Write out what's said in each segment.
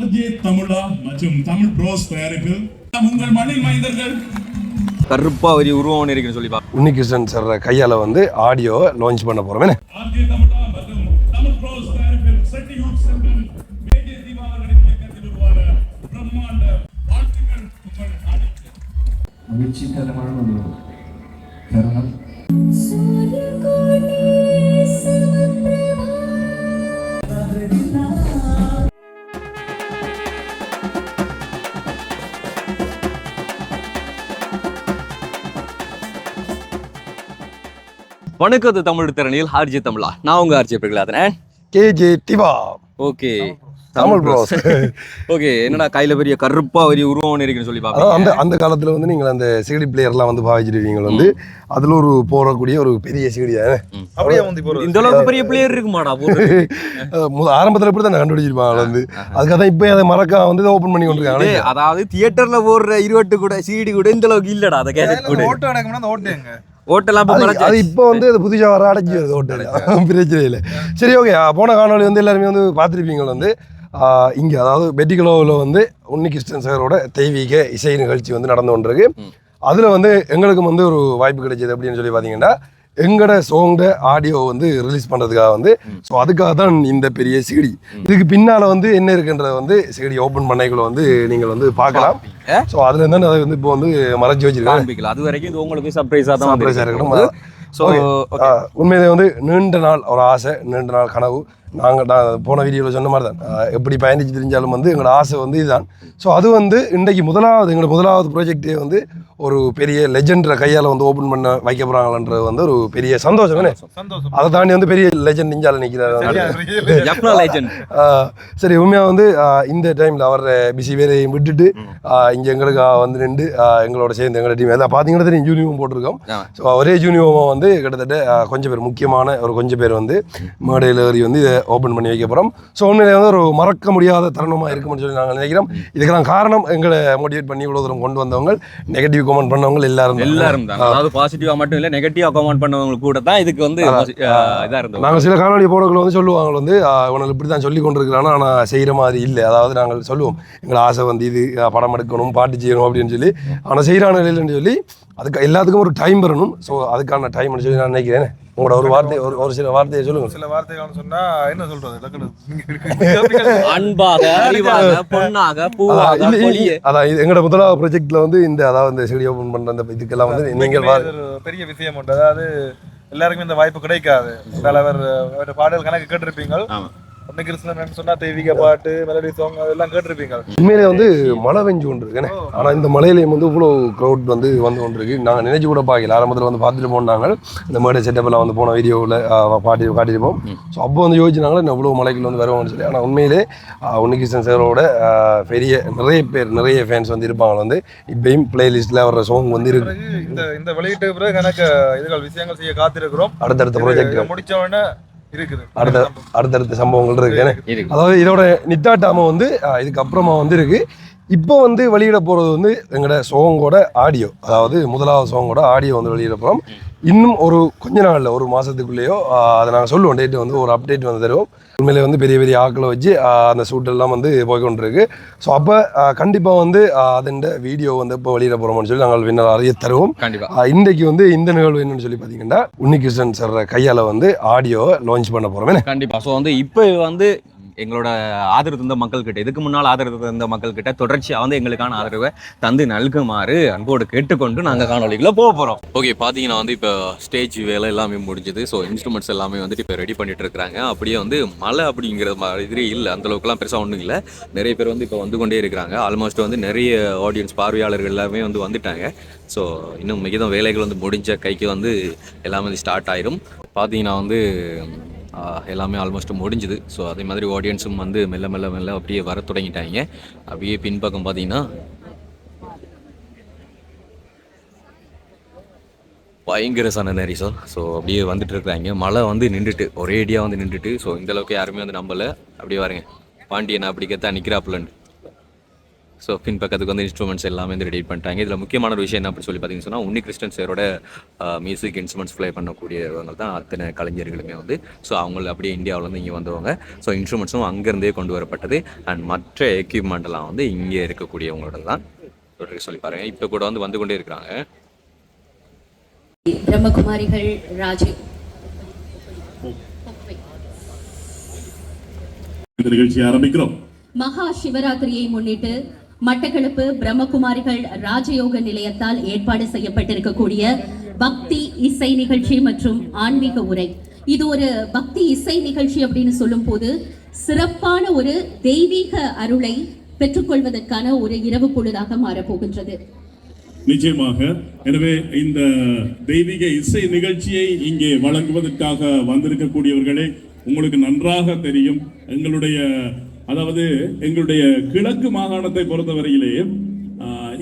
RJ தமிழா மற்றும் Tamil Bros தயாரிப்பில் உங்கள் மண்ணின் மைந்தர்கள். கருப்பா ஒரு உருவம் இருக்குன்னு சொல்லி உன்னிகிருஷ்ணன் சார் கையால் வந்து ஆடியோ லான்ச் பண்ண என்ன? ஆர்ஜே தமிழா மற்றும் தமிழ் ப்ரோஸ் தயாரிப்பில் செட்டி யூத் சென்டர் மேஜே தீபாவளிகளின் இயக்கத்தில் உருவான பிரம்மாண்ட வாழ்த்துக்கள் உங்கள் நாட்டுக்கு. மகிழ்ச்சிகரமான ஒரு தருணம். வணக்கத்து தமிழ் திறனில் ஆர்ஜி தமிழா. நான் உங்க ஆர்ஜி பிரகலாதனேன் கேஜே டிவா ஓகே தமிழ் ப்ரோஸ் ஓகே என்னடா கையில பெரிய கருப்பா ஒரு உருவம் இருக்குன்னு சொல்லி பார்ப்போம் அந்த அந்த காலத்தில் வந்து நீங்கள் அந்த சிகடி பிளேயர்லாம் வந்து பாவிச்சிருவீங்க வந்து அதில் ஒரு போடக்கூடிய ஒரு பெரிய சிகடி அப்படியே வந்து இந்த அளவுக்கு பெரிய பிளேயர் இருக்குமாடா ஆரம்பத்தில் இப்படி தான் கண்டுபிடிச்சிருப்பாங்க வந்து. அதுக்காக தான் இப்போ அதை மறக்க வந்து ஓப்பன் பண்ணி கொண்டிருக்காங்க அதாவது தியேட்டர்ல போடுற இருவட்டு கூட சீடி கூட இந்த அளவுக்கு இல்லடா அந்த கேசட் கூட. ஓட்டு அடக்கணும்னா அந்த ஓட்டு எங்க? ஓட்டெல்லாம் அது இப்போ வந்து அது புதுசாக வர அடைச்சி வருது ஹோட்டல் பிரச்சனை இல்லை. சரி ஓகே போன காணொளி வந்து எல்லாருமே வந்து பார்த்துருப்பீங்க வந்து இங்கே அதாவது பெட்டிகளோவில் வந்து உன்னிகிருஷ்ணன் சாரோட தெய்வீக இசை நிகழ்ச்சி வந்து நடந்து கொண்டிருக்கு. அதில் வந்து எங்களுக்கும் வந்து ஒரு வாய்ப்பு கிடைச்சது அப்படின்னு சொல்லி பார்த்தீங்கன்னா எங்களோட சோங்கோட ஆடியோ வந்து ரிலீஸ் பண்ணுறதுக்காக வந்து ஸோ அதுக்காக தான் இந்த பெரிய சிடி இதுக்கு பின்னால் வந்து என்ன இருக்குன்றத வந்து சிடி ஓப்பன் பண்ணைக்குள்ள வந்து நீங்கள் வந்து பார்க்கலாம். ஸோ அதுல இருந்து அதை வந்து இப்போ வந்து மறைச்சு வச்சிருக்காங்க அது வரைக்கும் இது உங்களுக்கு சர்ப்ரைஸா தான் ஆ இருக்கணும். ஸோ உண்மையிலே வந்து நீண்ட நாள் ஒரு ஆசை நீண்ட நாள் கனவு. நாங்கள் நான் போன வீடியோவில் சொன்ன மாதிரி தான் எப்படி பயணிச்சு தெரிஞ்சாலும் வந்து எங்களோட ஆசை வந்து இதுதான். ஸோ அது வந்து இன்றைக்கு முதலாவது எங்களோட முதலாவது ப்ராஜெக்டே வந்து ஒரு பெரிய லெஜெண்டரை கையால் வந்து ஓப்பன் பண்ண வைக்க போகிறாங்கன்றது வந்து ஒரு பெரிய சந்தோஷம் சந்தோஷம் அதை தாண்டி வந்து பெரிய லெஜெண்ட் இஞ்சால நிற்கிறார் சரி உண்மையாக வந்து இந்த டைமில் அவர் பிசி வேலையும் விட்டுட்டு இங்கே எங்களுக்கு வந்து நின்று எங்களோட சேர்ந்து எங்களோட டீம் எல்லாம் பார்த்தீங்கன்னா தெரியும் யூனிஃபார்ம் போட்டிருக்கோம். ஸோ ஒரே யூனிஃபார்மாக வந்து கிட்டத்தட்ட கொஞ்சம் பேர் முக்கியமான ஒரு கொஞ்சம் பேர் வந்து மேடையில் ஏறி வந்து இதை ஓப்பன் பண்ணி வைக்க போகிறோம் ஸோ உண்மையிலே வந்து ஒரு மறக்க முடியாத தருணமாக இருக்கும்னு சொல்லி நாங்கள் நினைக்கிறோம். இதுக்கெல்லாம் காரணம் எங்களை மோட்டிவேட் பண்ணி இவ்வளோ தூரம் கொண்டு வந்தவங்க நெகட்டிவ் கமெண்ட் பண்ணவங்க எல்லாரும். எல்லாரும் தான். அதாவது பாசிட்டிவா மட்டும் இல்ல நெகட்டிவா கமெண்ட் பண்ணவங்களுக்கு கூட தான் இதுக்கு வந்து இதா இருந்தது நாங்கள் சில காணொலி போடக்குள்ள வந்து சொல்லுவாங்க வந்து இவனை இப்படி தான் சொல்லி கொண்டிருக்கிறானா ஆனால் செய்கிற மாதிரி இல்லை. அதாவது நாங்கள் சொல்லுவோம் எங்களை ஆசை வந்து இது படம் எடுக்கணும் பாட்டு செய்யணும் அப்படின்னு சொல்லி ஆனால் செய்கிறான இல்லைன்னு சொல்லி அதுக்கு எல்லாத்துக்கும் ஒரு டைம் வரணும் ஸோ அதுக்கான டைம்னு சொல்லி நான் நினைக்கிறேன். உங்களோட ஒரு வார்த்தை ஒரு ஒரு சில வார்த்தையை சொல்லுங்கள் சில வார்த்தைகள் சொன்னா என்ன சொல்றது. அன்பாக அறிவாக பொண்ணாக பூவாக அதான் இது எங்களோட முதலாவது ப்ராஜெக்ட்ல வந்து இந்த அதாவது இந்த செடி ஓப்பன் பண்ற அந்த இதுக்கெல்லாம் வந்து நீங்கள் பெரிய விஷயம் உண்டு. அதாவது எல்லாருக்குமே இந்த வாய்ப்பு கிடைக்காது. தலைவர் பாடல் கணக்கு கேட்டிருப்பீங்க கிருஷ்ணன் சொன்னா தெய்வீக பாட்டு மெலடி சாங் அதெல்லாம் கேட்டிருப்பீங்க. உண்மையிலே வந்து மழை பெஞ்சு கொண்டு இருக்குண்ணே ஆனால் இந்த மழையிலையும் வந்து இவ்வளோ க்ரௌட் வந்து வந்து கொண்டு இருக்கு நாங்கள் நினைச்சு கூட பார்க்கல. ஆரம்பத்தில் வந்து பார்த்துட்டு போனாங்க இந்த மேடை செட்டப்பில் வந்து போன வீடியோவில் பாட்டி காட்டியிருப்போம். ஸோ அப்போ வந்து யோசிச்சாங்களே நான் இவ்வளோ மலைக்குள்ள வந்து வருவோம்னு சொல்லி. ஆனால் உண்மையிலே உன்னிகிருஷ்ணன் சாரோட பெரிய நிறைய பேர் நிறைய ஃபேன்ஸ் வந்து இருப்பாங்க. வந்து இப்பயும் பிளேலிஸ்ட்டில் வர்ற சாங் வந்து இருக்கு. இந்த இந்த வெளியிட்ட பிறகு எனக்கு இதுகள் விஷயங்கள் செய்ய காத்திருக்கிறோம். அடுத்தடுத்த ப்ராஜெக்ட் முடிச்ச உடனே அடுத்த அடுத்தடுத்த சம்பவங்கள் இருக்கு அதாவது இதோட நித்தாட்டாம வந்து ஆஹ், இதுக்கு அப்புறமா வந்து இருக்கு இப்போ வந்து வெளியிட போகிறது வந்து எங்களோட சோங்கோட ஆடியோ. அதாவது முதலாவது சோங்கோட ஆடியோ வந்து வெளியிட போகிறோம் இன்னும் ஒரு கொஞ்ச நாளில் ஒரு மாதத்துக்குள்ளேயோ அதை நாங்கள் சொல்லுவோம். டேட் வந்து ஒரு அப்டேட் வந்து தருவோம். உண்மையிலே வந்து பெரிய பெரிய ஆக்களை வச்சு அந்த ஷூட்டெல்லாம் வந்து போய்கொண்டிருக்கு. ஸோ அப்போ கண்டிப்பாக வந்து அதன் வீடியோ வந்து இப்போ வெளியிட போகிறோம்னு சொல்லி நாங்கள் பின்னர் அறிய தருவோம். கண்டிப்பா. ஆஹ், இன்றைக்கு வந்து இந்த நிகழ்வு என்னன்னு சொல்லி பார்த்தீங்கன்னா உன்னிகிருஷ்ணன் சார் கையால் வந்து ஆடியோவை லான்ச் பண்ண போகிறோம் கண்டிப்பா. ஸோ வந்து இப்போ வந்து எங்களோட ஆதரவு தந்த மக்கள்கிட்ட இதுக்கு முன்னால் ஆதரவு தந்த மக்கள்கிட்ட தொடர்ச்சியாக வந்து எங்களுக்கான ஆதரவை தந்து நல்குமாறு அன்போடு கேட்டுக்கொண்டு நாங்கள் காணொலிகளை போக போகிறோம் ஓகே பார்த்தீங்கன்னா வந்து இப்போ ஸ்டேஜ் வேலை எல்லாமே முடிஞ்சது. ஸோ இன்ஸ்ட்ருமெண்ட்ஸ் எல்லாமே வந்துட்டு இப்போ ரெடி பண்ணிட்டு இருக்காங்க அப்படியே வந்து மழை அப்படிங்கிற மாதிரி இல்லை. அந்த அளவுக்குலாம் பெருசாக ஒன்றும் இல்லை. நிறைய பேர் வந்து இப்போ வந்து கொண்டே இருக்கிறாங்க. ஆல்மோஸ்ட் வந்து நிறைய ஆடியன்ஸ் பார்வையாளர்கள் எல்லாமே வந்து வந்துட்டாங்க. ஸோ இன்னும் மிகுந்த வேலைகள் வந்து முடிஞ்ச கைக்கு வந்து எல்லாமே வந்து ஸ்டார்ட் ஆயிரும். பார்த்தீங்கன்னா வந்து எல்லாமே ஆல்மோஸ்ட் முடிஞ்சுது. ஸோ அதே மாதிரி ஆடியன்ஸும் வந்து மெல்ல மெல்ல மெல்ல அப்படியே வர தொடங்கிட்டாங்க. அப்படியே பின்பக்கம் பார்த்தீங்கன்னா பயங்கர சன சார் ஸோ அப்படியே வந்துட்டு இருக்கிறாங்க மழை வந்து நின்றுட்டு ஒரே ஒரேடியாக வந்து நின்றுட்டு. ஸோ இந்தளவுக்கு யாருமே வந்து நம்பலை. அப்படியே பாருங்க. பாண்டியன் அப்படி கத்தா நிற்கிறாப்புலன்னு ஸோ பின்பக்கத்துக்கு வந்து இன்ஸ்ட்ருமெண்ட்ஸ் எல்லாமே வந்து ரெடி பண்ணிட்டாங்க. இதில் முக்கியமான ஒரு விஷயம் என்ன அப்படி சொல்லி பார்த்தீங்கன்னு சொன்னால் உன்னி கிறிஸ்டன் சாரோட மியூசிக் இன்ஸ்ட்ருமெண்ட்ஸ் ப்ளே பண்ணக்கூடியவங்க தான் அத்தனை கலைஞர்களுமே வந்து. ஸோ அவங்க அப்படியே இந்தியாவிலேருந்து இங்கே வந்தவங்க. ஸோ இன்ஸ்ட்ருமெண்ட்ஸும் அங்கேருந்தே கொண்டு வரப்பட்டது. அண்ட் மற்ற எக்யூப்மெண்ட் எல்லாம் வந்து இங்கே இருக்கக்கூடியவங்களோட தான். தொடர்ந்து சொல்லி பாருங்க. இப்போ கூட வந்து வந்து கொண்டே இருக்கிறாங்க. பிரம்மகுமாரிகள் ராஜி இந்த நிகழ்ச்சியை ஆரம்பிக்கிறோம். மகா சிவராத்திரியை முன்னிட்டு மட்டக்களப்பு பிரம்மகுமாரிகள் ராஜயோக நிலையத்தால் ஏற்பாடு செய்யப்பட்டிருக்கக்கூடிய பக்தி இசை நிகழ்ச்சி மற்றும் ஆன்மீக உரை. இது ஒரு பக்தி இசை நிகழ்ச்சி அப்படின்னு சொல்லும்போது சிறப்பான ஒரு தெய்வீக அருளை பெற்றுக்கொள்வதற்கான ஒரு இரவு பொழுதாக மாறப்போகின்றது. நிச்சயமாக. எனவே இந்த தெய்வீக இசை நிகழ்ச்சியை இங்கே வழங்குவதற்காக வந்திருக்கக்கூடியவர்களே உங்களுக்கு நன்றாக தெரியும். எங்களுடைய அதாவது எங்களுடைய கிழக்கு மாகாணத்தை பொறுத்தவரையிலே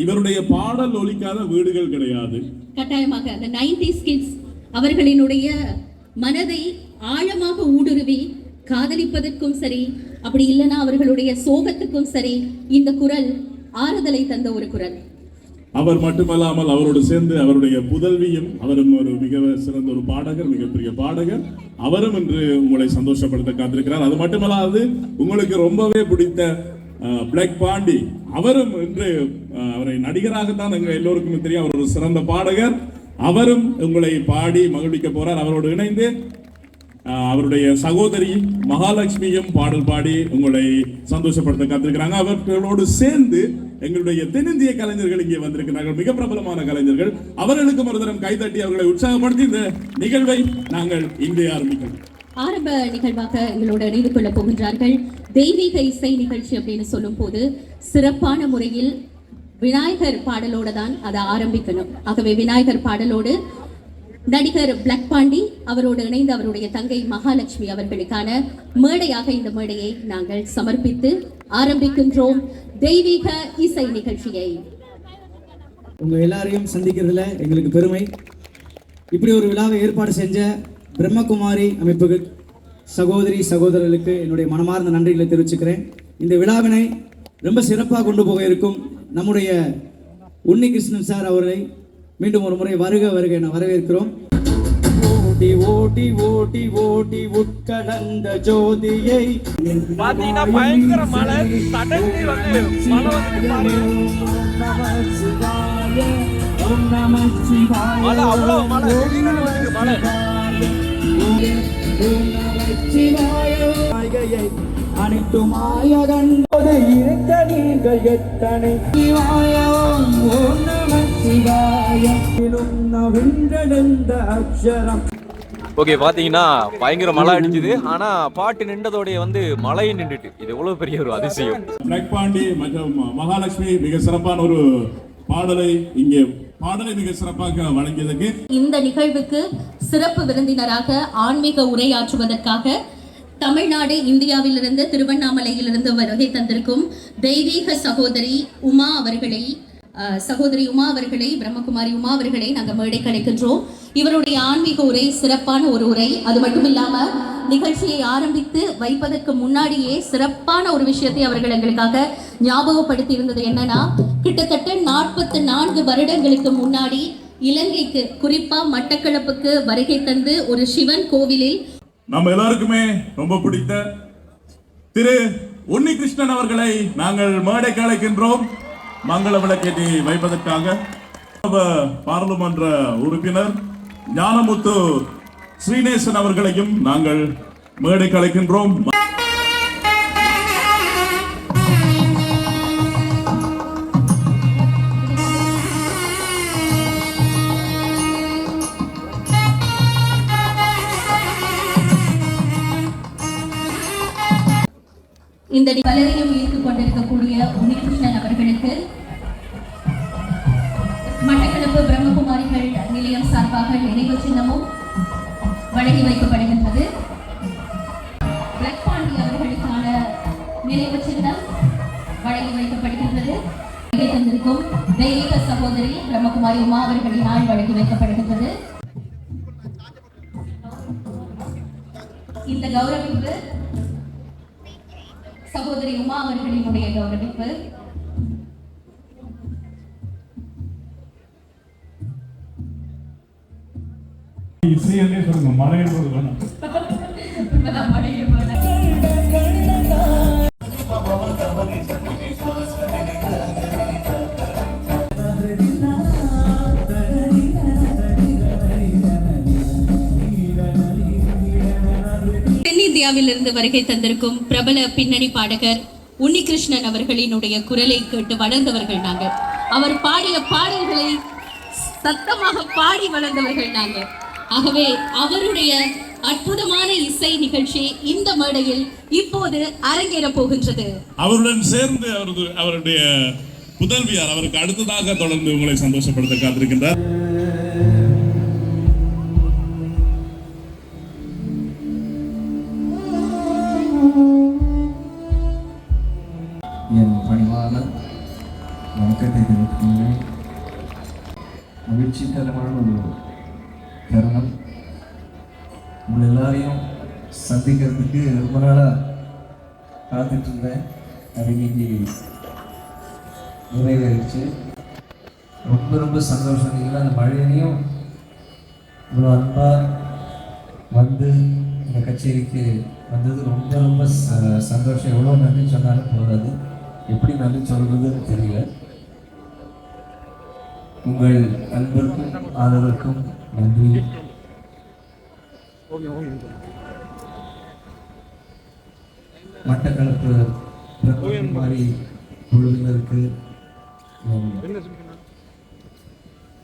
இவருடைய பாடல் ஒலிக்காத வீடுகள் கிடையாது. கட்டாயமாக அந்த நைன்டி கிட்ஸ் அவர்களினுடைய மனதை ஆழமாக ஊடுருவி காதலிப்பதற்கும் சரி அப்படி இல்லைன்னா அவர்களுடைய சோகத்துக்கும் சரி இந்த குரல் ஆறுதலை தந்த ஒரு குரல். அவர் மட்டுமல்லாமல் அவரோடு சேர்ந்து அவருடைய புதல்வியும் அவரும் ஒரு மிக சிறந்த ஒரு பாடகர் மிகப்பெரிய பாடகர். அவரும் இன்று உங்களை சந்தோஷப்படுத்த காத்திருக்கிறார். அது மட்டுமல்லாது உங்களுக்கு ரொம்பவே பிடித்த பிளாக் பாண்டி. அவரும் இன்று அவரை நடிகராகத்தான் எங்கள் எல்லோருக்குமே தெரியும். அவர் ஒரு சிறந்த பாடகர். அவரும் உங்களை பாடி மகிழ்விக்க போறார். அவரோடு இணைந்து அவருடைய சகோதரி மகாலட்சுமியும் பாடல் பாடி உங்களை சந்தோஷப்படுத்த காத்திருக்கிறாங்க. அவர்களோடு சேர்ந்து எங்களுடைய தென்னிந்திய கலைஞர்கள் இங்கே வந்திருக்கிறார்கள். மிக பிரபலமான கலைஞர்கள். அவர்களுக்கும் ஒரு தரம் கைதட்டி அவர்களை உற்சாகப்படுத்தி இந்த நிகழ்வை நாங்கள் இங்கே ஆரம்பிக்கிறோம். ஆரம்ப நிகழ்வாக எங்களோட இணைந்து கொள்ள போகின்றார்கள். தெய்வீக இசை நிகழ்ச்சி அப்படின்னு சொல்லும் போது சிறப்பான முறையில் விநாயகர் பாடலோட தான் அதை ஆரம்பிக்கணும். ஆகவே விநாயகர் பாடலோடு நடிகர் பிளக் பாண்டி அவரோடு இணைந்து அவருடைய தங்கை மகாலட்சுமி அவர்களுக்கான மேடையாக இந்த மேடையை நாங்கள் சமர்ப்பித்து ஆரம்பிக்கின்றோம். தெய்வீக இசை நிகழ்ச்சியை. உங்க எல்லாரையும் சந்திக்கிறதுல எங்களுக்கு பெருமை. இப்படி ஒரு விழாவை ஏற்பாடு செஞ்ச பிரம்மகுமாரி அமைப்புக்கு சகோதரி சகோதரர்களுக்கு என்னுடைய மனமார்ந்த நன்றிகளை தெரிவிச்சுக்கிறேன். இந்த விழாவினை ரொம்ப சிறப்பாக கொண்டு போக இருக்கும் நம்முடைய உன்னிகிருஷ்ணன் சார் அவர்களை மீண்டும் ஒரு முறை வருக வருக என வரவேற்கிறோம். ஓடி ஓடி ஓடி ஓடி உட்கடந்த ஜோதியை. பாத்தீங்கன்னா பயங்கர மழை. சடன்லி வந்து மழை வந்து மழை. அனைத்துமாய கண்டது இருக்க நீங்கள் எத்தனை? சிவாயம் ஓம் நம சிவாயம் அக்ஷரம். ஓகே பார்த்தீங்கன்னா பயங்கர மழை அடிச்சுது. ஆனால் பாட்டு நின்றதோடைய வந்து மழையும் நின்றுட்டு. இது எவ்வளோ பெரிய ஒரு அதிசயம். பிளாக் பாண்டி மற்றும் மகாலட்சுமி மிக சிறப்பான ஒரு பாடலை இங்கே பாடலை மிக சிறப்பாக வழங்கியதற்கு இந்த நிகழ்வுக்கு சிறப்பு விருந்தினராக ஆன்மீக உரையாற்றுவதற்காக தமிழ்நாடு இந்தியாவிலிருந்து திருவண்ணாமலையிலிருந்து வருகை தந்திருக்கும் தெய்வீக சகோதரி உமா அவர்களை சகோதரி உமா அவர்களை பிரம்மகுமாரி உமா அவர்களை நாங்கள் மேடை கிடைக்கின்றோம் இவருடைய ஆன்மீக உரை சிறப்பான ஒரு உரை. அது மட்டும் இல்லாம நிகழ்ச்சியை ஆரம்பித்து வைப்பதற்கு முன்னாடியே சிறப்பான ஒரு விஷயத்தை அவர்கள் எங்களுக்காக ஞாபகப்படுத்தி இருந்தது என்னன்னா கிட்டத்தட்ட நாற்பத்து நான்கு வருடங்களுக்கு முன்னாடி இலங்கைக்கு குறிப்பா மட்டக்களப்புக்கு வருகை தந்து ஒரு சிவன் கோவிலில் நம்ம எல்லாருக்குமே ரொம்ப பிடித்த திரு உன்னி கிருஷ்ணன் அவர்களை நாங்கள் மேடைக்கு அழைக்கின்றோம். மங்கள விளக்கேற்றி வைப்பதற்காக. பாராளுமன்ற உறுப்பினர் ஞானமுத்து ஸ்ரீநேசன் அவர்களையும் நாங்கள் மேடை கலைக்கின்றோம். இந்த பலரையும் ஈர்த்து கொண்டிருக்கக்கூடிய சின்னமும் வழங்கி வைக்கப்படுகின்றது. பிளாக் பாண்டி அவர்களுக்கான நினைவு சின்னம் வழங்கி வைக்கப்படுகின்றது. தந்திருக்கும் தெய்வீக சகோதரி பிரம்மகுமாரி உமா அவர்களினால் வழங்கி வைக்கப்படுகின்றது. இந்த கௌரவிப்பு சகோதரி உமா அவர்களினுடைய கௌரவிப்பு. ஈஸியானே சொல்லுங்க மலையில் போது வேணும். தென்னிந்தியாவிலிருந்து வருகை தந்திருக்கும் பிரபல பின்னணி பாடகர் உன்னிகிருஷ்ணன் அவர்களினுடைய குரலை கேட்டு வளர்ந்தவர்கள் நாங்கள். அவர் பாடிய பாடல்களை சத்தமாக பாடி வளர்ந்தவர்கள் நாங்கள். ஆகவே அவருடைய அற்புதமான இசை நிகழ்ச்சி இந்த மேடையில் இப்போது அரங்கேற போகின்றது. அவருடன் சேர்ந்து அவரது அவருடைய புதல்வியார் அவருக்கு அடுத்ததாக தொடர்ந்து உங்களை சந்தோஷப்படுத்த காத்திருக்கின்றார். ரொம்ப சந்தோஷம். நீங்கள் அந்த மழையிலையும் இவ்வளோ அன்பாக வந்து இந்த கச்சேரிக்கு வந்தது ரொம்ப ரொம்ப ச- சந்தோஷம். எவ்வளோ நன்றி சொன்னாலும் போதாது. எப்படி நன்றி சொல்றதுன்னு தெரியல. உங்கள் அன்பிற்கும் ஆதரவுக்கும் நன்றி. மட்டக்களப்பு மாதிரி குழுவினருக்கு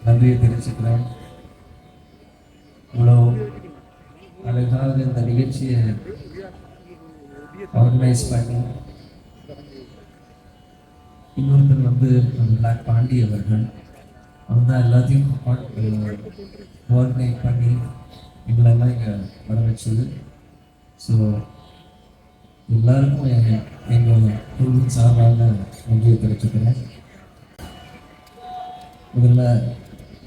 நன்றியை தெரிவிச்சுக்கிறேன். இவ்வளோ அழகாக இந்த நிகழ்ச்சியை ஆர்கனைஸ் பண்ணி இன்னொருத்தர் வந்து பிளாக் பாண்டி அவர்கள். அவர் தான் எல்லாத்தையும் கோஆர்டினேட் பண்ணி எங்களெல்லாம் இங்கே வர வச்சது. ஸோ எல்லாருக்கும் எங்கள் எங்கள் குழுவின் சார்பாக நன்றியை தெரிவிச்சுக்கிறேன். முதல்ல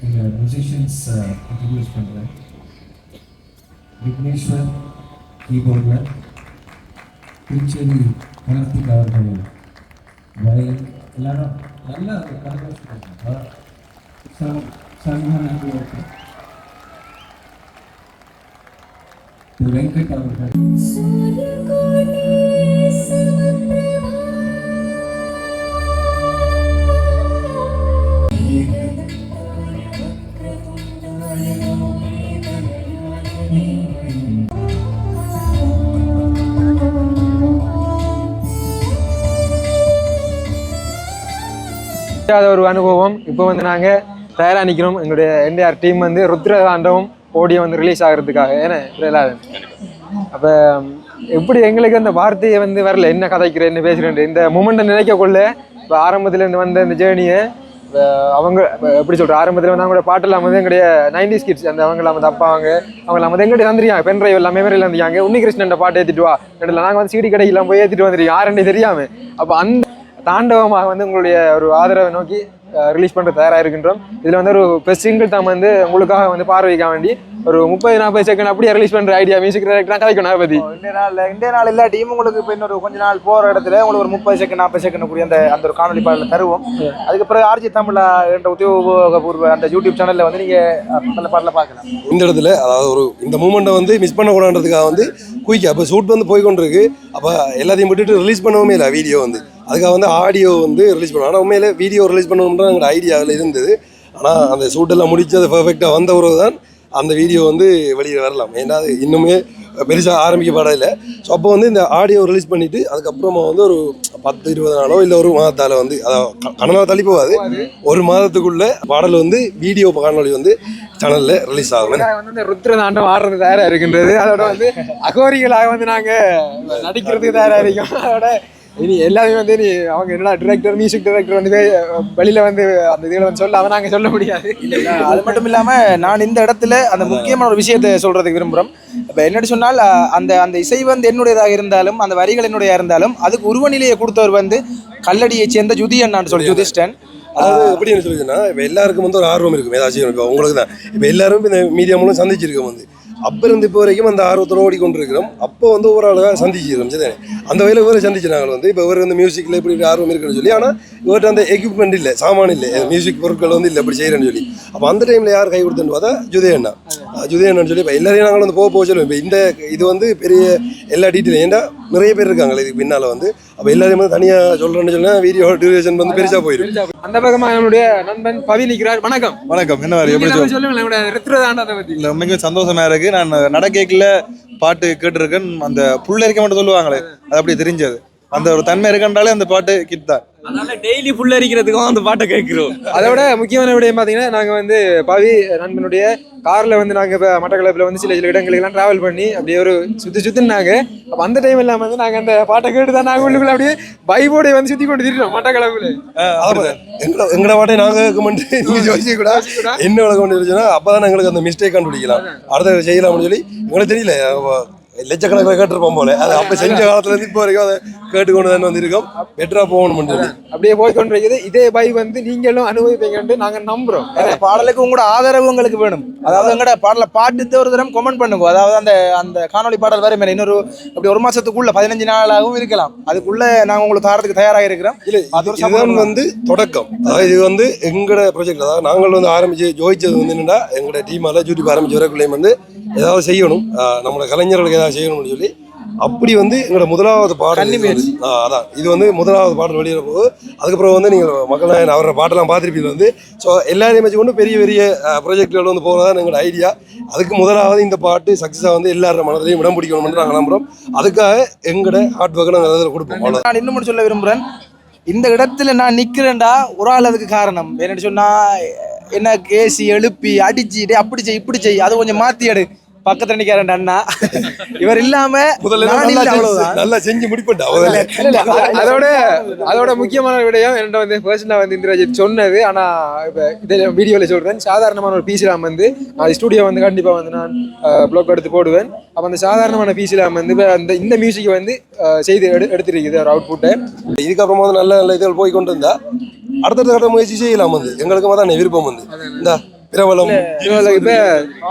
எங்கள் மியூசிஷியன்ஸ் இன்ட்ரடியூஸ் பண்ணுறேன் விக்னேஸ்வர் கீபோர்டில் திருச்சேரி கார்த்திக் அவர்கள் வயலின் எல்லாரும் நல்லா கலந்து திரு வெங்கட் அவர்கள் முடியாத ஒரு அனுபவம். இப்போ வந்து நாங்கள் தயாராக நிற்கிறோம் எங்களுடைய என்டிஆர் டீம் வந்து ருத்ரதாண்டவம் ஓடியம் வந்து ரிலீஸ் ஆகிறதுக்காக. ஏன்னா பிரகலாதன் அப்போ எப்படி எங்களுக்கு அந்த வார்த்தையை வந்து வரல. என்ன கதைக்கிறேன் என்ன பேசுகிறேன் இந்த மூமெண்ட்டை நினைக்கக்குள்ள இப்போ ஆரம்பத்துலேருந்து வந்த இந்த ஜேர்னியை அவங்க எப்படி சொல்கிற ஆரம்பத்தில் வந்து அவங்களோட பாட்டெல்லாம் வந்து எங்களுடைய நைன்டிஸ் கிட்ஸ் அந்த அவங்களாம் வந்து அப்பா அவங்க அவங்களாம் வந்து எங்கிட்ட வந்துருக்காங்க பென் ட்ரைவ் எல்லாம் மெமரியில் வந்துருக்காங்க உன்னிகிருஷ்ணன் பாட்டு ஏற்றிட்டு வா. நாங்கள் வந்து சிடி கடைக்கெல்லாம் போய் ஏற்றிட்டு வந்துருக்கோம். யாருன்னு தெரியாமல் அப்போ அந்த தாண்டவமாக வந்து உங்களுடைய ஒரு ஆதரவை நோக்கி ரிலீஸ் பண்ணுற தயாராக இருக்கின்றோம் இதில் வந்து ஒரு பெஸ்ட் சிங்கிள் தான் வந்து உங்களுக்காக வந்து பார்வைக்க வேண்டி ஒரு முப்பது நாற்பது செகண்ட் அப்படியே ரிலீஸ் பண்ணுற ஐடியா மியூசிக் டைரக்டர் கதைக்கணும் அதை பற்றி இந்திய நாள் இந்திய நாள் இல்லாட்டியும் உங்களுக்கு இப்போ இன்னொரு கொஞ்ச நாள் போகிற இடத்துல உங்களுக்கு ஒரு முப்பது செகண்ட் நாற்பது செகண்ட் கூடிய அந்த அந்த ஒரு காணொலி பாடல தருவோம். அதுக்கப்புறம் ஆர்ஜி தமிழா என்ற உத்தியோகபூர்வ அந்த யூடியூப் சேனலில் வந்து நீங்கள் நல்ல பாடல பார்க்கலாம். இந்த இடத்துல அதாவது ஒரு இந்த மூமெண்ட்டை வந்து மிஸ் பண்ணக்கூடாதுன்றதுக்காக வந்து குயிக்காக அப்போ ஷூட் வந்து போய் கொண்டிருக்கு அப்போ எல்லாத்தையும் விட்டுட்டு ரிலீஸ் பண்ணவுமே இல்லை வீடியோ வந்து. அதுக்காக வந்து ஆடியோ வந்து ரிலீஸ் பண்ணோம் ஆனால் உண்மையிலே வீடியோ ரிலீஸ் பண்ணணுன்ற எங்களோட ஐடியாவில் இருந்தது. ஆனால் அந்த ஷூட்டெல்லாம் முடிச்சு அது பர்ஃபெக்டாக வந்த பிறகு தான் அந்த வீடியோ வந்து வெளியே வரலாம். ஏன்னா அது இன்னுமே பெருசாக ஆரம்பிக்க இல்லை ஸோ அப்போ வந்து இந்த ஆடியோ ரிலீஸ் பண்ணிவிட்டு அதுக்கப்புறமா வந்து ஒரு பத்து இருபது நாளோ இல்லை ஒரு மாதத்தால் வந்து அதாவது கணநாள் தள்ளி போகாது. ஒரு மாதத்துக்குள்ளே பாடல் வந்து வீடியோ காணொலி வந்து சேனலில் ரிலீஸ் ஆகும். வந்து ருத்ரதாண்டம் ஆடுறது தயாராக இருக்கின்றது அதோட வந்து அகோரிகளாக வந்து நாங்கள் நடிக்கிறதுக்கு தயாராக இருக்கோம். அதோட இனி எல்லாமே வந்து நீ அவங்க என்னடா டிரெக்டர் மியூசிக் டைரக்டர் வந்து வெளியில வந்து அந்த இதில் வந்து சொல்ல அதை நாங்கள் சொல்ல முடியாது. அது மட்டும் இல்லாமல் நான் இந்த இடத்துல அந்த முக்கியமான ஒரு விஷயத்தை சொல்றதுக்கு விரும்புகிறோம் இப்போ என்னடி சொன்னால் அந்த அந்த இசை வந்து என்னுடையதாக இருந்தாலும் அந்த வரிகள் என்னுடையதாக இருந்தாலும் அதுக்கு உருவநிலையை கொடுத்தவர் வந்து கல்லடியை சேர்ந்த ஜுதி அண்ணான்னு சொல்லி ஜுதிஷ்டன் அதாவது எப்படின்னு சொல்லிச்சுன்னா இப்போ எல்லாருக்கும் வந்து ஒரு ஆர்வம் இருக்கும் ஏதாச்சும் இப்போ உங்களுக்கு தான். இப்போ எல்லாரும் இந்த மீடியா மூலம் சந்திச்சிருக்கோம் வந்து. அப்போ இருந்து இப்போ வரைக்கும் அந்த ஆர்வத்தோட ஓடிக்கொண்டிருக்கிறோம். அப்போ வந்து ஒரு ஆளுగా சந்திச்சிருக்கோம் சரி அந்த வகையில் இவரை சந்திச்சு நாங்கள் வந்து. இப்போ இவர் வந்து மியூசிக்கில் இப்படி ஆர்வம் இருக்குன்னு சொல்லி ஆனால் இவர்கிட்ட அந்த எக்யூப்மெண்ட் இல்லை சாமான் இல்லை மியூசிக் பொருட்கள் வந்து இல்லை இப்படி செய்கிறேன்னு சொல்லி. அப்போ அந்த டைமில் யார் கை கொடுத்துன்னு பார்த்தா ஜுதே அண்ணா. ஜுதேன்னு சொல்லி இப்போ எல்லாரையும் நாங்கள் வந்து போக போக சொல்லுவோம். இப்போ இந்த இது வந்து பெரிய எல்லா டீட்டெயிலும் ஏன்டா நிறைய பேர் இருக்காங்களே இதுக்கு பின்னால் வந்து. அப்போ எல்லாரையும் வந்து தனியாக சொல்கிறேன்னு சொன்னால் வீடியோ டியூரேஷன் வந்து பெருசாக போயிடும். அந்த பக்கமா நம்மளுடைய நண்பன் பவி நிற்கிறார் வணக்கம். வணக்கம். என்ன மாதிரி? எப்படி நீங்க சொல்லுங்க. நம்மளுடைய ரித்ரதாண்டத்தை பத்தி. இல்லை உண்மைக்கு சந்தோஷமா இருக்கு. நான் நடக்கேக்கில் பாட்டு கேட்டிருக்கேன் அந்த புள்ளரிக்க மட்டும் சொல்லுவாங்களே அது அப்படி தெரிஞ்சது. அந்த ஒரு தன்மை இருக்கன்றாலே அந்த பாட்டு கிட் தான். அதனால டெய்லி புல் அரிக்கிறதுக்கும் அந்த பாட்டை கேட்கிறோம். அதோட முக்கியமான விடயம் பார்த்தீங்கன்னா நாங்கள் வந்து பவி நண்பனுடைய காரில் வந்து நாங்கள் இப்போ மட்டக்களப்பில் வந்து சில சில இடங்களுக்கெல்லாம் ட்ராவல் பண்ணி அப்படியே ஒரு சுற்றி சுற்றினாங்க அப்போ அந்த டைம் இல்லாமல் வந்து நாங்கள் அந்த பாட்டை கேட்டு தான் நாங்கள் உள்ளுக்குள்ள அப்படியே பைபோடைய வந்து சுற்றி கொண்டு திரிட்டோம் மட்டக்களப்பில். எங்களை எங்களை பாட்டை நாங்கள் கமெண்ட் நீங்கள் யோசிக்க கூட என்ன விளக்கம் அப்போ தான் எங்களுக்கு அந்த மிஸ்டேக் கண்டுபிடிக்கலாம். அடுத்த செய்யலாம்னு சொல்லி எங்களுக்கு தெரியல. லட்சக்கணக்கில் கேட்டிருப்போம் போல. அது அப்போ செஞ்ச காலத்துல இருந்து இப்போ வரைக்கும் அதை கேட்டுக்கொண்டு தான் வந்திருக்கோம். பெட்டராக போகணும்னு சொல்லி. அப்படியே போய் கொண்டிருக்குது இதே பை வந்து நீங்களும் அனுபவிப்பீங்கன்ட்டு நாங்கள் நம்புகிறோம் அந்த பாடலுக்கு உங்களோட ஆதரவு உங்களுக்கு வேணும். அதாவது எங்கட பாடல பாட்டு ஒரு தரம் கமெண்ட் பண்ணுங்க. அதாவது அந்த அந்த காணொளி பாடல் வரை மேலே இன்னொரு அப்படி ஒரு மாசத்துக்குள்ள பதினஞ்சு நாளாகவும் இருக்கலாம். அதுக்குள்ள நாங்க உங்களுக்கு தாரத்துக்கு தயாராக இருக்கிறோம். இல்லை அது ஒரு இதுதான் வந்து தொடக்கம். அதாவது இது வந்து எங்களோட ப்ராஜெக்ட் அதாவது நாங்கள் வந்து ஆரம்பிச்சு ஜோதிச்சது வந்து என்னன்னா எங்களோட டீமால யூடியூப் ஆரம்பிச்சு வரக்குள்ளேயும் வந்து ஏதாவது செய்யணும். நம்மளோட கலைஞர்களுக்கு ஏதாவது செய்யணும்னு சொல்லி அப்படி வந்து எங்களோட முதலாவது பாடல் அதான். இது வந்து முதலாவது பாடல் வெளியிட போகுது அதுக்கப்புறம் வந்து நீங்கள் மக்கள் நாயகன் அவரோட பாட்டெல்லாம் பார்த்துருப்பீங்க வந்து. ஸோ எல்லாரையும் வச்சு கொண்டு பெரிய பெரிய ப்ராஜெக்டுகள் வந்து போகிறதா எங்களோட ஐடியா அதுக்கு முதலாவது இந்த பாட்டு சக்ஸஸாக வந்து எல்லாரோட மனதிலையும் இடம் பிடிக்கணும்னு நாங்கள் நம்புகிறோம் அதுக்காக எங்களோட ஹார்ட் ஒர்க்கை நாங்கள் அதில் கொடுப்போம். நான் இன்னும் சொல்ல விரும்புகிறேன் இந்த இடத்துல நான் நிக்கிறேன்டா ஒரு ஆள் அதுக்கு காரணம். என்னன்னு சொன்னா என்ன ஏசி எழுப்பி அடிச்சு அப்படி செய் இப்படி செய் அது கொஞ்சம் மாத்தி எடு. பக்கத்துல நிக்கிறேன் அண்ணா. இவர் இல்லாம முதல்ல நல்லா செஞ்சு- இல்ல, அதோட அதோட முக்கியமான விடயம் என்கிட்ட வந்து பர்சனலாக வந்து இந்திரஜித் சொன்னது. ஆனா இப்போ இதில் வீடியோவில் சொல்றேன். சாதாரணமான ஒரு பீஸ்லாம் வந்து நான் ஸ்டூடியோ வந்து கண்டிப்பா வந்து நான் ப்ளாக் எடுத்து போடுவேன். அப்போ அந்த சாதாரணமான பீஸ்லாம் வந்து அந்த இந்த மியூசிக்கை வந்து செய்து எடு எடுத்திருக்குது ஒரு அவுட்புட்டை இதுக்கப்புறமா வந்து நல்ல நல்ல இதுகள் போய் கொண்டு இருந்தா அடுத்தடுத்த கட்ட முயற்சி செய்யலாம் வந்து எங்களுக்கு தான் விருப்பம் வந்து. இந்த பிரபலம். இப்ப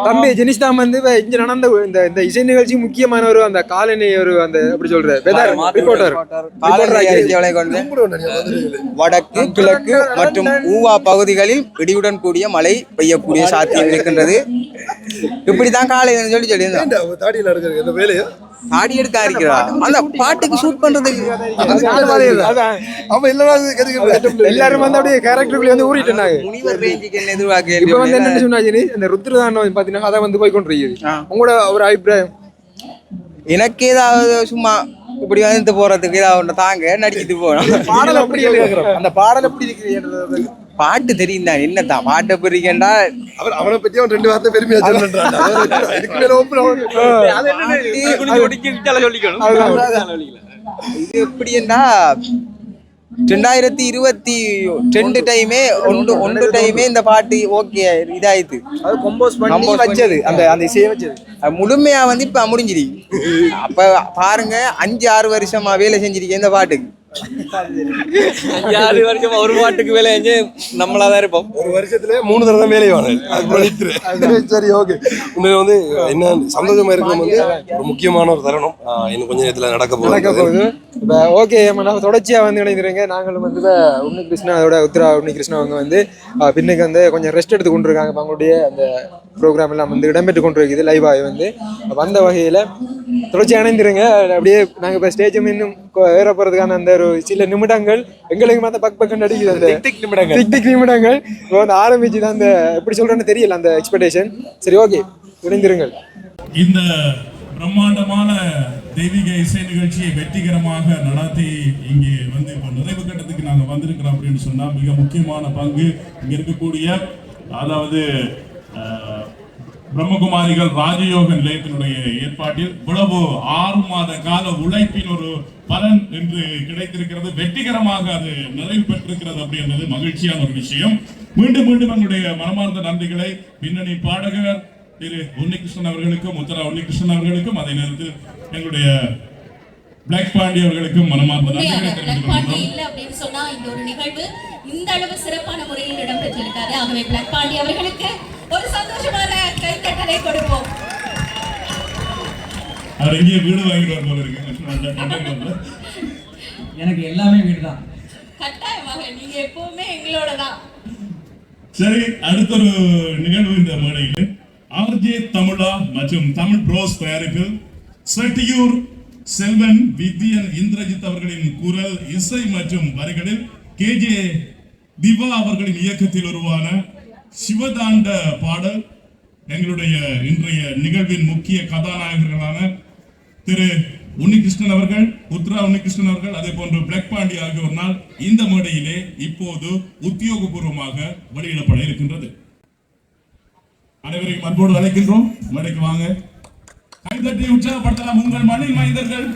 தம்பி தான் வந்து இப்ப இங்க நடந்த இந்த இந்த இசை நிகழ்ச்சி முக்கியமான ஒரு அந்த காலனி ஒரு அந்த எப்படி சொல்ற ரிப்போர்ட்டர் காலநிலை கொண்டு வடக்கு கிழக்கு மற்றும் ஊவா பகுதிகளில் இடியுடன் கூடிய மழை பெய்யக்கூடிய சாத்தியம் இருக்கின்றது. இப்படிதான் காலை சொல்லி சொல்லியிருந்தோம் தாடியில் வேலையை? எடுக்க அந்த பாட்டுக்கு ஷூட் பண்றது. அது கெடுக்கிறது. எல்லாரும் வந்து அப்படியே கேரக்டருக்குள்ளே வந்து ஊறிட்டு இருந்தாங்க. முனிவர் ரேஞ்சுக்கு என்ன எதிர்பார்க்க இப்ப வந்து என்னன்னு சொன்னா ஜெனி இந்த ருத்ரதாண்டவம் பாத்தீங்கன்னா அதை வந்து போய் கொண்டிருக்குது உங்களோட ஒரு அபிப்பிராயம்? எனக்கு ஏதாவது சும்மா இப்படி வந்து போறதுக்கு ஏதாவது ஒண்ணு தாங்க நடிச்சிட்டு போனோம் பாடல் எப்படி அந்த பாடல் எப்படி இருக்குது பாட்டு தெரியும் தான் என்னதான் பாட்டை பிரிக்கண்டா அவர் அவனை பத்தி அவன் ரெண்டு வார்த்தை பெருமையா. சொல்லிக்கணும். இது எப்படின்னா ரெண்டாயிரத்தி இருபத்தி ரெண்டு டைமே ஒன்று ஒன்று டைமே இந்த பாட்டு ஓகே இதாயிடுது அது கம்போஸ் பண்ணி வச்சது அந்த அந்த இசையை வச்சது. அது முழுமையா வந்து இப்ப முடிஞ்சிரு அப்ப பாருங்க அஞ்சு ஆறு வருஷமா வேலை செஞ்சிருக்கேன் இந்த பாட்டுக்கு. ஆறு வருஷமா ஒரு பாட்டுக்கு வேலை செஞ்சு நம்மளா தான் இருப்போம். ஒரு வருஷத்துல மூணு தடவை தான் வேலை வாங்க. சரி ஓகே உண்மையில வந்து என்ன சந்தோஷமா இருக்கணும் வந்து ஒரு முக்கியமான ஒரு தருணம். இன்னும் கொஞ்ச நேரத்துல நடக்க நடக்க போகுது. போகுது இப்போ ஓகே நம்ம தொடர்ச்சியா வந்து இணைந்திருங்க. நாங்களும் வந்து உன்னி கிருஷ்ணா அதோட உத்ரா உன்னி கிருஷ்ணா அவங்க வந்து பின்னுக்கு வந்து கொஞ்சம் ரெஸ்ட் எடுத்து கொண்டிருக்காங்க. இப்ப அவங்களுடைய அந்த ப்ரோக்ராம் எல்லாம் வந்து இடம்பெற்று கொண்டிருக்குது லைவாக வந்து. அப்ப அந்த வகையில் தொடர்ச்சியாக இணைந்திருங்க. அப்படியே நாங்கள் இப்போ ஸ்டேஜ் இன்னும் ஏற போகிறதுக்கான அந்த ஒரு சில நிமிடங்கள் எங்களுக்கு மாத்த பக் பக்கம் நடிக்குது அந்த டிக் நிமிடங்கள். டிக் டிக் நிமிடங்கள். இப்போ வந்து ஆரம்பிச்சு தான் அந்த எப்படி சொல்கிறேன்னு தெரியல அந்த எக்ஸ்பெக்டேஷன் சரி ஓகே இணைந்திருங்கள். இந்த பிரம்மாண்டமான தெய்வீக இசை நிகழ்ச்சியை வெற்றிகரமாக நடத்தி இங்கே வந்து இப்போ நிறைவு கட்டத்துக்கு நாங்கள் வந்திருக்கிறோம் அப்படின்னு சொன்னால் மிக முக்கியமான பங்கு இங்கே இருக்கக்கூடிய அதாவது பிரம்மகுமாரிகள் ராஜயோக நிலையத்தினுடைய ஏற்பாட்டில் இவ்வளவு ஆறு மாத கால உழைப்பின் ஒரு பலன் என்று கிடைத்திருக்கிறது. வெற்றிகரமாக அது நிறைவு பெற்றிருக்கிறது அப்படின்றது மகிழ்ச்சியான ஒரு விஷயம். மீண்டும் மீண்டும் எங்களுடைய மனமார்ந்த நன்றிகளை பின்னணி பாடகர் திரு உன்னிகிருஷ்ணன் அவர்களுக்கும் உத்தரா உன்னிகிருஷ்ணன் அவர்களுக்கும் அதே நேரத்தில் எங்களுடைய பிளாக் பாண்டி அவர்களுக்கும் மனமார்ந்த நன்றிகளை தெரிவித்துக் சொன்னா ஒரு நிகழ்வு இந்த அளவு சிறப்பான முறையில் இடம்பெற்றிருக்காது. ஆகவே பிளாக் பாண்டி அவர்களுக்கு ஒரு சந்தோஷமான கைத்தட்டலை கொடுப்போம். அவர் எங்கேயே வீடு வாங்கிடுவார் போல இருக்கு. எனக்கு எல்லாமே வீடு தான் கட்டாயமாக நீங்க எப்பவுமே எங்களோட தான் சரி அடுத்த ஒரு நிகழ்வு இந்த மேடையில். ஆர்ஜே தமிழா மற்றும் தமிழ் ப்ரோஸ் தயாரிப்பில் செட்டியூர் செல்வன் வித்யன் இந்திரஜித் அவர்களின் குரல் இசை மற்றும் வரிகளில் கேஜே திவா அவர்களின் இயக்கத்தில் உருவான சிவதாண்ட பாடல் எங்களுடைய இன்றைய நிகழ்வின் முக்கிய கதாநாயகர்களான திரு உன்னிகிருஷ்ணன் அவர்கள் உத்ரா உன்னிகிருஷ்ணன் அவர்கள் அதே போன்று பிளாக் பாண்டி ஆகியோர்னால் இந்த மேடையிலே இப்போது உத்தியோகபூர்வமாக வெளியிடப்பட இருக்கின்றது. அனைவரையும் அன்போடு அழைக்கின்றோம். மேடைக்கு வாங்க. கைதட்டி உற்சாகப்படுத்தலாம் உங்கள் மணி மைந்தர்கள்.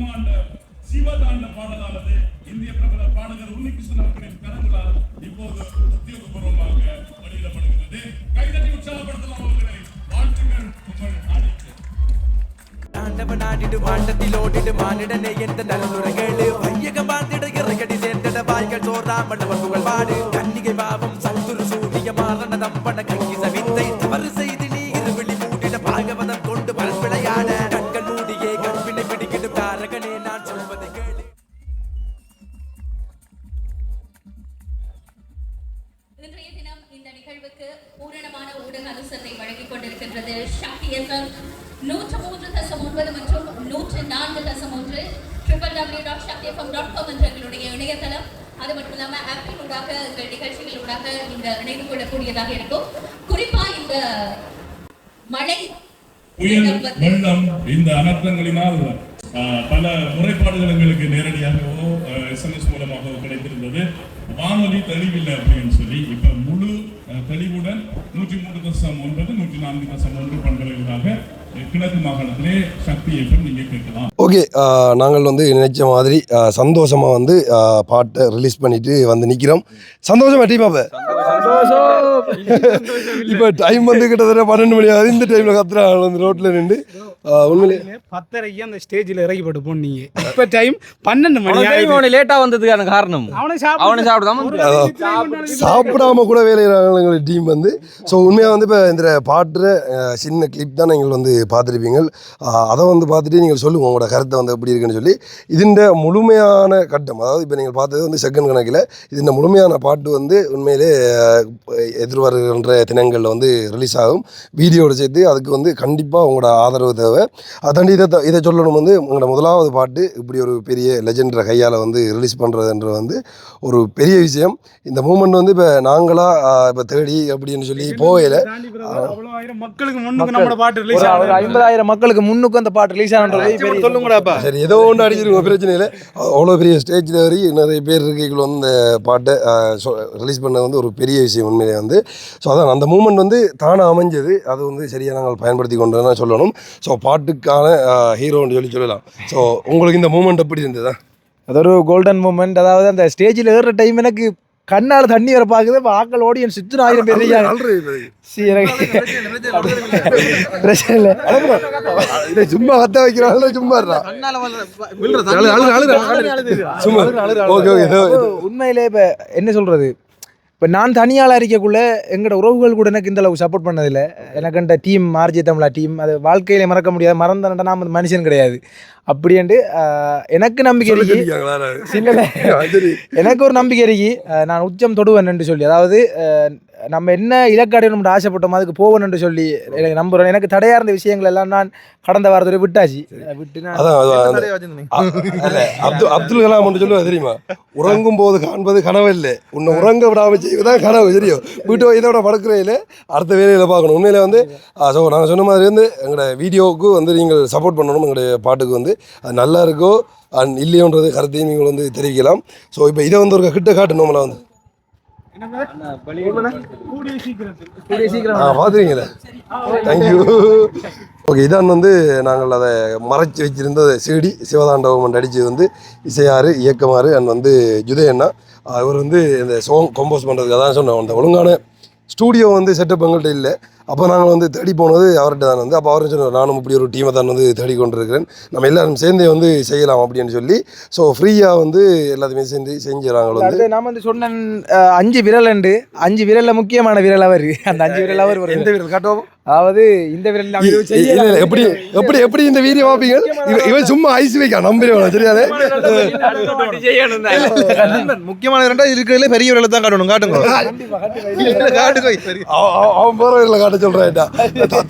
பிரம்மாண்ட சிவதாண்ட பாடலானது இந்திய பிரபல பாடகர் உன்னிகிருஷ்ணன் அவர்களின் கரங்களால் இப்போது உத்தியோகபூர்வமாக வெளியிடப்படுகிறது. கைதட்டி உற்சாகப்படுத்தலாம் அவர்களை. வாழ்த்துங்கள் உங்கள் நாடிக்கு ஆண்டவன் ஆடிடு வாண்டத்தில் ஓடிடு மானிடனே எந்த நல்லுரைகளு வையக வாழ்ந்திட இறகடி சேர்ந்திட வாய்கள் சோறாமல் புகழ் பாடு கன்னிகை பாவம் சத்துரு சூரிய மாறன தம்பன கை இருக்கும் குறிப்பா இந்த மழை புயல் வெள்ளம் இந்த அனர்த்தங்களினால் பல முறைப்பாடுகள் எங்களுக்கு நேரடியாகவோ எஸ்எம்எஸ் மூலமாகவோ கிடைத்திருந்தது. வானொலி தெளிவில்லை அப்படின்னு சொல்லி இப்ப முழு தெளிவுடன் நூற்றி மூன்று தசம் ஒன்பது நூற்றி நான்கு தசம் ஒன்று பண்பலைகளாக கிழக்கு மாகாணத்திலே சக்தி இயக்கம் நீங்க கேட்கலாம். ஓகே நாங்கள் வந்து நினைச்ச மாதிரி சந்தோஷமாக வந்து பாட்டை ரிலீஸ் பண்ணிட்டு வந்து நிற்கிறோம் சந்தோஷமா டீம் அப்போ? இப்போ டைம் வந்து கிட்டத்தட்ட பன்னெண்டு மணி ஆகுது இந்த டைமில் கத்துறாங்க அந்த ரோட்டில் நின்று உண்மையிலே பத்தரைக்கு அந்த ஸ்டேஜில் இறக்கிப்பட்டு போனீங்க இப்போ டைம் பன்னெண்டு மணி டைம் அவனை லேட்டாக வந்ததுக்கான காரணம் அவனை சாப்பிடாம சாப்பிடாம கூட வேலையிறாங்க டீம் வந்து ஸோ உண்மையாக வந்து இப்போ இந்த பாட்டு சின்ன கிளிப் தான் நீங்கள் வந்து பார்த்துருப்பீங்க அதை வந்து பார்த்துட்டு நீங்கள் சொல்லுங்கள் உங்களோட கருத்தை வந்து எப்படி இருக்குன்னு சொல்லி இதுண்ட முழுமையான கட்டம் அதாவது இப்போ நீங்கள் பார்த்தது வந்து செகண்ட் கணக்கில் இதுண்ட முழுமையான பாட்டு வந்து உண்மையிலே எதிர்வருகின்ற தினங்களில் வந்து ரிலீஸ் ஆகும். வீடியோட சேர்த்து அதுக்கு வந்து கண்டிப்பாக உங்களோட ஆதரவு தேவை. அதாண்டி இதை த- இதை சொல்லணும் வந்து உங்களோட முதலாவது பாட்டு இப்படி ஒரு பெரிய லெஜெண்டரை கையால் வந்து ரிலீஸ் பண்ணுறதுன்றது வந்து ஒரு பெரிய விஷயம். இந்த மூமெண்ட் வந்து இப்போ நாங்களாக இப்போ தேடி அப்படின்னு சொல்லி போகல. மக்களுக்கு முன்னுக்கு நம்மளோட பாட்டு ரிலீஸ் ஐம்பதாயிரம் மக்களுக்கு முன்னுக்கு அந்த பாட்டு ரிலீஸ் ஆனது சொல்லுங்கடாப்பா. சரி ஏதோ ஒன்று அடிச்சிருக்கோம் பிரச்சனை இல்லை. அவ்வளோ பெரிய ஸ்டேஜில் வரை நிறைய பேர் இருக்கைக்குள்ள வந்து இந்த பாட்டை ரிலீஸ் பண்ணது வந்து ஒரு பெரிய விஷயம் உண்மையிலே வந்து. ஸோ அதான் அந்த மூமெண்ட் வந்து தானாக அமைஞ்சது. அது வந்து சரியாக நாங்கள் பயன்படுத்தி கொண்டு சொல்லணும். ஸோ பாட்டுக்கான ஹீரோன்னு சொல்லி சொல்லலாம். ஸோ உங்களுக்கு இந்த மூமெண்ட் எப்படி இருந்ததா? அது ஒரு கோல்டன் மூமெண்ட் அதாவது அந்த ஸ்டேஜில் ஏறுற டைம் எனக்கு கண்ணால் தண்ணி வர பார்க்குது. இப்போ ஆக்கள் ஆடியன்ஸ் சுற்றின ஆயிரம் பேர் இருக்காங்க. சீ, எனக்கு பிரச்சனை இல்லை. இதை சும்மா கத்த வைக்கிறாங்க சும்மா ஓகே ஓகே உண்மையிலே இப்போ என்ன சொல்கிறது இப்போ நான் தனியால் அறிக்கைக்குள்ள எங்களோட உறவுகள் கூட எனக்கு இந்த அளவுக்கு சப்போர்ட் பண்ணதில்லை. எனக்கு அந்த டீம் ஆர்ஜி தமிழா டீம் அது வாழ்க்கையில மறக்க முடியாது மறந்தனட்ட நாம் அந்த மனுஷன் கிடையாது. அப்படின்ட்டு எனக்கு நம்பிக்கை இருக்கு. எனக்கு ஒரு நம்பிக்கை இருக்கு. நான் உச்சம் தொடுவேன் சொல்லி. அதாவது நம்ம என்ன இலக்காடையும் நம்ம ஆசைப்பட்டோம் அதுக்கு போவேன் சொல்லி எனக்கு நம்புறேன் எனக்கு தடையா இருந்த விஷயங்கள் எல்லாம் நான் கடந்த வாரத்தில் விட்டாச்சு. அப்துல் அப்துல் கலாம் ஒன்று சொல்லுவா தெரியுமா? உறங்கும் போது காண்பது கனவு இல்லை உன்னை உறங்க விடாம செய்வதுதான் கனவு தெரியும்? வீட்டு இதோட படுக்கையில் அடுத்த வேலையில் பார்க்கணும். உண்மையில வந்து ஸோ நாங்கள் சொன்ன மாதிரி வந்து எங்களோட வீடியோவுக்கு வந்து நீங்கள் சப்போர்ட் பண்ணணும். எங்களுடைய பாட்டுக்கு வந்து அது நல்லா இருக்கோ அண்ட் இல்லையோன்றது கருத்தையும் நீங்கள் வந்து தெரிவிக்கலாம். ஸோ இப்போ இதை வந்து ஒரு கிட்ட காட்டணும் நம்மளை வந்து? பார்த்துருக்கீங்களே தேங்க்யூ ஓகே இதான் வந்து நாங்கள் அதை மறைச்சி வச்சிருந்த செடி சிவதாண்டவம் அடிச்சது வந்து இசையாறு இயக்கமாறு அண்ட் வந்து ஜுதையண்ணா. அவர் வந்து இந்த சாங் கம்போஸ் பண்ணுறதுக்கு அதான் சொன்னோம் அந்த ஒழுங்கான ஸ்டூடியோ வந்து செட்டப் எங்கள்கிட்ட இல்லை. அப்போ நாங்கள் வந்து தேடி போனது அவர்கிட்ட தான் வந்து. அப்போ அவர் சொன்னார் நானும் இப்படி ஒரு டீமை தான் வந்து தேடி கொண்டிருக்கிறேன் நம்ம எல்லாரும் சேர்ந்தே வந்து செய்யலாம் அப்படின்னு சொல்லி. ஸோ ஃப்ரீயாக வந்து எல்லாத்தையுமே சேர்ந்து செஞ்சுறாங்க வந்து. நான் வந்து சொன்னேன் அஹ், அஞ்சு விரல் உண்டு அஞ்சு விரல்ல முக்கியமான விரல் அவர். அந்த அஞ்சு விரல் அவர் எந்த வீரர் காட்டுவோம். அதாவது இந்த விரல். எப்படி எப்படி எப்படி இந்த வீடியோ பார்ப்பீங்க இவன் இவன் சும்மா ஐஸ் வைக்கா நம்புறேன் நண்பன், முக்கியமான ரெண்டா இருக்கிறதுல பெரிய விரலை தான் காட்டணும். காட்டுங்க. அவன் போகிற வீட்டில் காட்ட சொல்கிறேன்டா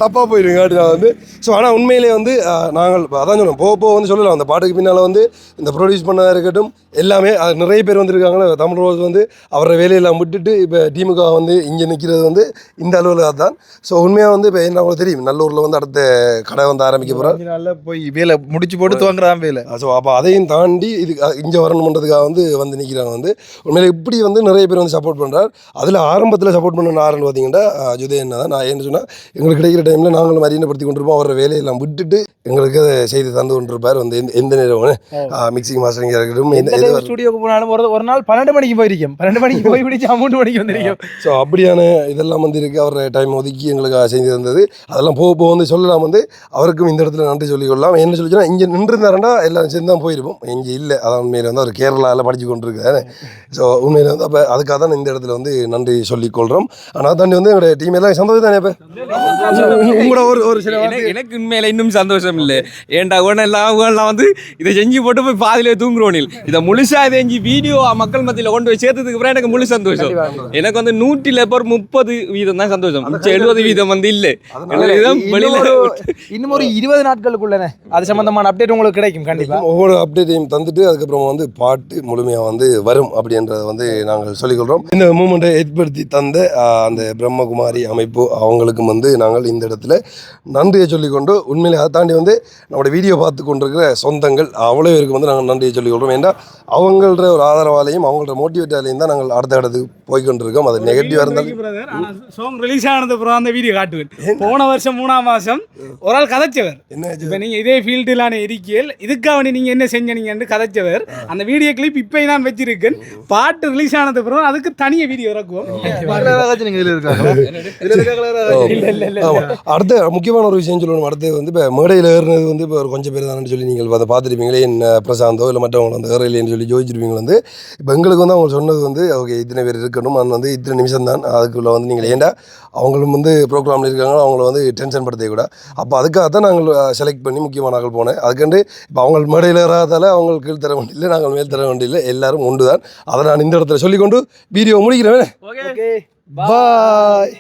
தப்பாக போயிடுங்க காட்டினா வந்து. ஸோ ஆனால் உண்மையிலே வந்து நாங்கள் அதான் சொன்னோம் போக போக வந்து சொல்லலாம். அந்த பாட்டுக்கு பின்னால் வந்து இந்த ப்ரொடியூஸ் பண்ணதாக இருக்கட்டும் எல்லாமே அது நிறைய பேர் வந்திருக்காங்களே தமிழ் ரோஸ் வந்து அவரை வேலையெல்லாம் விட்டுட்டு இப்போ டீமுக்காக வந்து இங்கே நிற்கிறது வந்து இந்த அலுவலகம் தான் ஸோ உண்மையாக வந்து இப்போ என்ன உங்களுக்கு தெரியும்? நல்லூரில் வந்து அடுத்த கடை வந்து ஆரம்பிக்க போகிறோம் நாள்ல போய் வேலை முடிச்சு போட்டு துவங்குறான் வேலை. ஸோ அப்போ அதையும் தாண்டி இது இங்கே வரணுன்றதுக்காக வந்து வந்து நிற்கிறாங்க வந்து. உண்மையில இப்படி வந்து நிறைய பேர் வந்து சப்போர்ட் பண்ணுறார் அதில் ஆரம்பத்தில் சப்போர்ட் பண்ண ஆரம்பம் பார்த்தீங்கன்னா ஜுதே என்ன தான். நான் சொன்னால் எங்களுக்கு கிடைக்கிற டைமில் நாங்களும் மரியப்படுத்தி கொண்டிருப்போம். அவர வேலையெல்லாம் விட்டுட்டு எங்களுக்கு அதை செய்து தந்து கொண்டிருப்பார். வந்து எந்த எந்த நேரம் மிக்சிங் மாஸ்டரிங் இருக்கட்டும் எந்த ஸ்டுடியோக்கு போனாலும் ஒரு ஒரு நாள் பன்னெண்டு மணிக்கு போயிருக்கோம். பன்னெண்டு மணிக்கு போய் பிடிச்சி மூணு மணிக்கு வந்திருக்கோம். ஸோ அப்படியான இதெல்லாம் வந்து இருக்குது அவர் டைம் ஒதுக்கி எங்களுக்கு செஞ்சு தந்தது. அதெல்லாம் போக போக வந்து சொல்லலாம் வந்து அவருக்கும் இந்த இடத்துல நன்றி சொல்லிக்கொள்ளலாம். என்ன சொல்லிச்சுன்னா இங்கே நின்றுருந்தாருன்னா எல்லாரும் சேர்ந்து தான் போயிருப்போம். இங்கே இல்லை. அதான் உண்மையில் வந்து அவர் கேரளாவில் படித்து கொண்டிருக்காரு. ஸோ உண்மையில் வந்து அப்போ அதுக்காக தான் இந்த இடத்துல வந்து நன்றி சொல்லிக்கொள்கிறோம் ஆனால் தாண்டி வந்து எங்களுடைய டீம் எல்லாம் சந்தோஷம் தானே உங்களோட ஒரு ஒரு சில வார்த்தை- எனக்கு உண்மையில இன்னும் சந்தோஷம் இல்லை ஏன்டா உடனே எல்லாம் எல்லாம் வந்து இதை செஞ்சு போட்டு போய் பாதியில தூங்குறோனில் இதை முழுசா இதை செஞ்சு வீடியோ மக்கள் மத்தியில கொண்டு போய் சேர்த்ததுக்கு அப்புறம் எனக்கு முழு சந்தோஷம். எனக்கு வந்து நூற்றில ஒரு முப்பது வீதம் தான் சந்தோஷம். மிச்சம் எழுபது வீதம் வந்து இல்லை. வெளியில இன்னும் ஒரு- இன்னும் ஒரு இருபது நாட்களுக்குள்ளனே அது சம்பந்தமான அப்டேட் உங்களுக்கு கிடைக்கும் கண்டிப்பா. ஒவ்வொரு அப்டேட்டையும் தந்துட்டு அதுக்கப்புறமா வந்து பாட்டு முழுமையாக வந்து வரும் அப்படின்றத வந்து நாங்கள் சொல்லிக்கொள்கிறோம் இந்த மூமெண்ட்டை ஏற்படுத்தி தந்த அந்த பிரம்மகுமாரி அமைப்பு அவங்களுக்கும் வந்து நாங்கள் இந்த இடத்துல நன்றியை சொல்லிக்கொண்டு உண்மையிலே அதை தாண்டி வந்து நம்மளோட வீடியோ பார்த்து கொண்டிருக்கிற சொந்தங்கள் அவ்வளோ பேருக்கு வந்து நாங்கள் நன்றியை சொல்லிக்கொள்கிறோம். ஏன்னா அவங்களோட ஒரு ஆதரவாலையும் அவங்களோட மோட்டிவேட்டாலையும் தான் நாங்கள் அடுத்த இடத்துக்கு போய்க்கொண்டிருக்கோம் அது நெகட்டிவாக இருந்தாலும் சாங் ரிலீஸ் ஆனது அப்புறம் அந்த வீடியோ காட்டுவேன். போன வருஷம் மூணாம் மாசம் ஒரு ஆள் கதைச்சவர். என்ன இப்போ நீங்க இதே ஃபீல்டிலான இருக்கியல் இதுக்காக வேண்டி நீங்க என்ன செஞ்சீங்கன்னு கதைச்சவர். அந்த வீடியோ கிளிப் இப்போ நான் வச்சிருக்கேன். பாட்டு ரிலீஸ் ஆனது அப்புறம் அதுக்கு தனிய வீடியோ இறக்குவோம். நீங்க இதுல இருக்காங்க இதுல இருக்காங்களா ஆமா. அடுத்த முக்கியமான ஒரு விஷயம் சொல்லணும். அடுத்து வந்து இப்போ மேடையில் ஏறுனது வந்து இப்போ ஒரு கொஞ்சம் பேர் தானே சொல்லி நீங்கள் அதை பார்த்துருப்பீங்களே என்ன பிரசாந்தோ இல்லை மற்றவங்க வந்து ஏறலைன்னு சொல்லி ஜோதிச்சிருப்பீங்க வந்து இப்போ எங்களுக்கு வந்து அவங்க சொன்னது வந்து ஓகே இத்தனை பேர் இருக்கணும். அது வந்து இத்தனை நிமிஷம் தான் அதுக்குள்ளே வந்து நீங்கள் ஏன்டா அவங்களும் வந்து ப்ரோக்ராமில் இருக்காங்க அவங்கள வந்து டென்ஷன் படுத்தவே கூட அப்போ அதுக்காக தான் நாங்கள் செலக்ட் பண்ணி முக்கியமான ஆட்கள் போனேன். அதுக்கண்டு இப்போ அவங்க மேடையில் ஏறாதால அவங்க கீழ் தர வேண்டியில்லை நாங்கள் மேல் தர வேண்டியில்லை. எல்லாரும் ஒன்று தான் அதை நான் இந்த இடத்துல சொல்லிக்கொண்டு வீடியோ முடிக்கிறேன். Okay bye